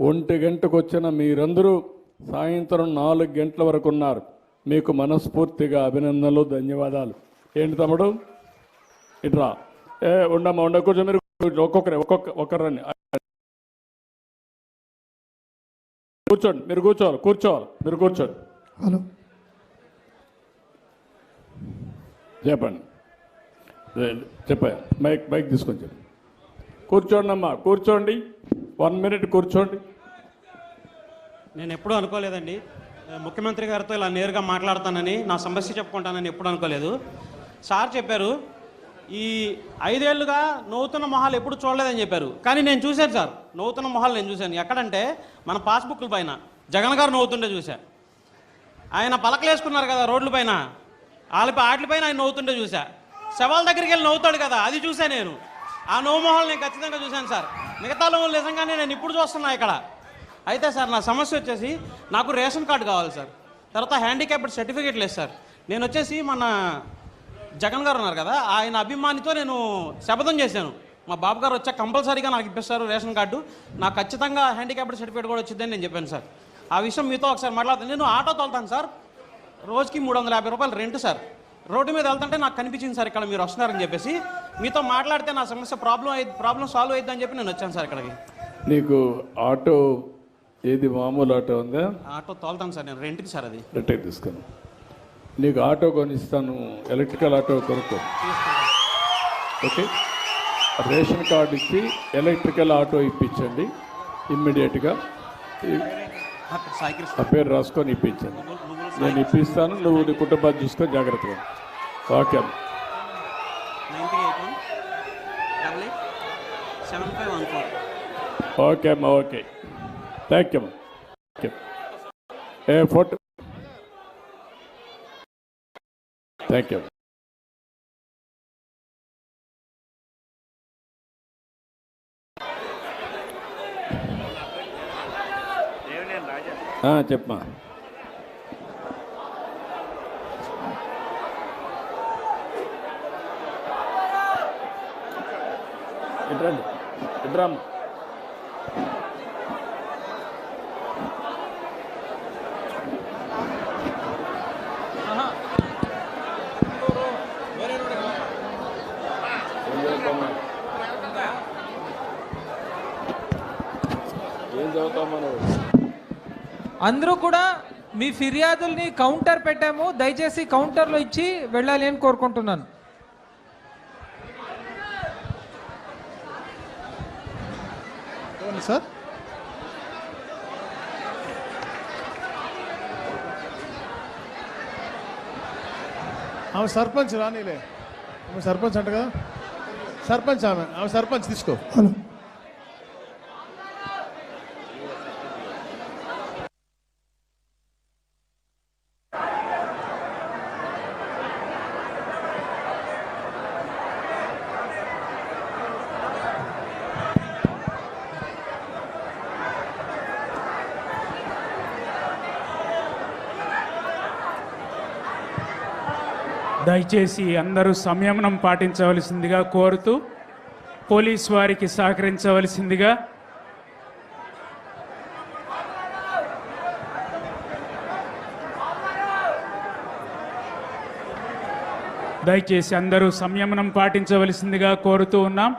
ఒంటి గంటకు వచ్చిన మీరందరూ సాయంత్రం నాలుగు గంటల వరకు ఉన్నారు. మీకు మనస్ఫూర్తిగా అభినందనలు ధన్యవాదాలు. ఏంటి తమ్ముడు? ఇట్రా ఏ ఉండమ్మా ఉండ కూర్చో మీరు. ఒక్కొక్కరే ఒక్కొక్క ఒక్కరండి కూర్చోండి మీరు కూర్చోవాలి కూర్చోవాలి మీరు కూర్చోండి. హలో. చెప్పండి. చెప్పాను మైక్ మైక్ తీసుకొని చెప్పండి. కూర్చోండి అమ్మా కూర్చోండి. వన్ మినిట్ కూర్చోండి. నేను ఎప్పుడూ అనుకోలేదండి. ముఖ్యమంత్రి గారితో ఇలా నేరుగా మాట్లాడతానని నా సమస్య చెప్పుకుంటానని ఎప్పుడు అనుకోలేదు. సార్ చెప్పారు ఈ ఐదేళ్ళుగా నూతన మొహాలు ఎప్పుడు చూడలేదని చెప్పారు. కానీ నేను చూశాను సార్ నూతన మొహాలు నేను చూశాను. ఎక్కడంటే మన పాస్బుక్ల పైన జగన్ గారు నవ్వుతుంటే చూశా. ఆయన పలకలేసుకున్నారు కదా రోడ్ల పైన వాళ్ళ వాటిపైన ఆయన నవ్వుతుంటే చూశా. శవాల దగ్గరికి వెళ్ళి నవ్వుతాడు కదా అది చూసా నేను. ఆ నవ్వు మొహాలు నేను ఖచ్చితంగా చూశాను సార్. మిగతా వాళ్ళు నిజంగానే నేను ఇప్పుడు చూస్తున్నా ఇక్కడ. అయితే సార్ నా సమస్య వచ్చేసి నాకు రేషన్ కార్డు కావాలి సార్. తర్వాత హ్యాండిక్యాప్డ్ సర్టిఫికేట్ లేదు సార్. నేను వచ్చేసి మన జగన్ గారు ఉన్నారు కదా ఆయన అభిమానితో నేను శపథం చేశాను. మా బాబు గారు వచ్చాక కంపల్సరీగా నాకు ఇప్పిస్తారు రేషన్ కార్డు. నాకు ఖచ్చితంగా హ్యాండిక్యాప్డ్ సర్టిఫికేట్ కూడా వచ్చిందని నేను చెప్పాను సార్. ఆ విషయం మీతో ఒకసారి మాట్లాడుతాను. నేను ఆటో తోలుతాను సార్. రోజుకి మూడు వందల యాభై రూపాయలు రెంట్ సార్. రోడ్డు మీద వెళ్తుంటే నాకు కనిపించింది సార్ ఇక్కడ మీరు వస్తున్నారని చెప్పేసి. మీతో మాట్లాడితే నా సమస్య ప్రాబ్లం అయ్యి ప్రాబ్లం సాల్వ్ అయ్యిద్దని చెప్పి నేను వచ్చాను సార్ ఇక్కడికి. నీకు ఆటో ఏది మామూలు ఆటో ఉందా? ఆటో తోలుతాను సార్ నేను రెంట్కి సార్ అది. రిటైర్ తీసుకుని. నీకు ఆటో కొనిస్తాను ఎలక్ట్రికల్ ఆటో కొనుక్కో. ఓకే? రేషన్ కార్డు ఇచ్చి ఎలక్ట్రికల్ ఆటో ఇప్పించండి ఇమ్మీడియట్గా. ఆ పేరు రాసుకొని ఇప్పించండి. నేను ఇప్పిస్తాను నువ్వు నీ కుటుంబాన్ని చూసుకొని జాగ్రత్తగా okay. Nine three eight one double eight seven five one four. Okay అమ్మా ఓకే. థ్యాంక్ యూ అమ్మా. ఏ ఫోటో థ్యాంక్ యూ చెప్పమా ఎట్రండి ఎట్రమ్మ అందరూ కూడా మీ ఫిర్యాదుల్ని కౌంటర్ పెట్టాము. దయచేసి కౌంటర్లో ఇచ్చి వెళ్ళాలి అని కోరుకుంటున్నాను. సార్. ఆమె సర్పంచ్ రానీలే. ఆమె సర్పంచ్ అంట కదా. సర్పంచ్ ఆమె. ఆమె సర్పంచ్ తీసుకో. దయచేసి అందరూ సంయమనం పాటించవలసిందిగా కోరుతూ పోలీస్ వారికి సహకరించవలసిందిగా దయచేసి అందరూ సంయమనం పాటించవలసిందిగా కోరుతూ ఉన్నాం.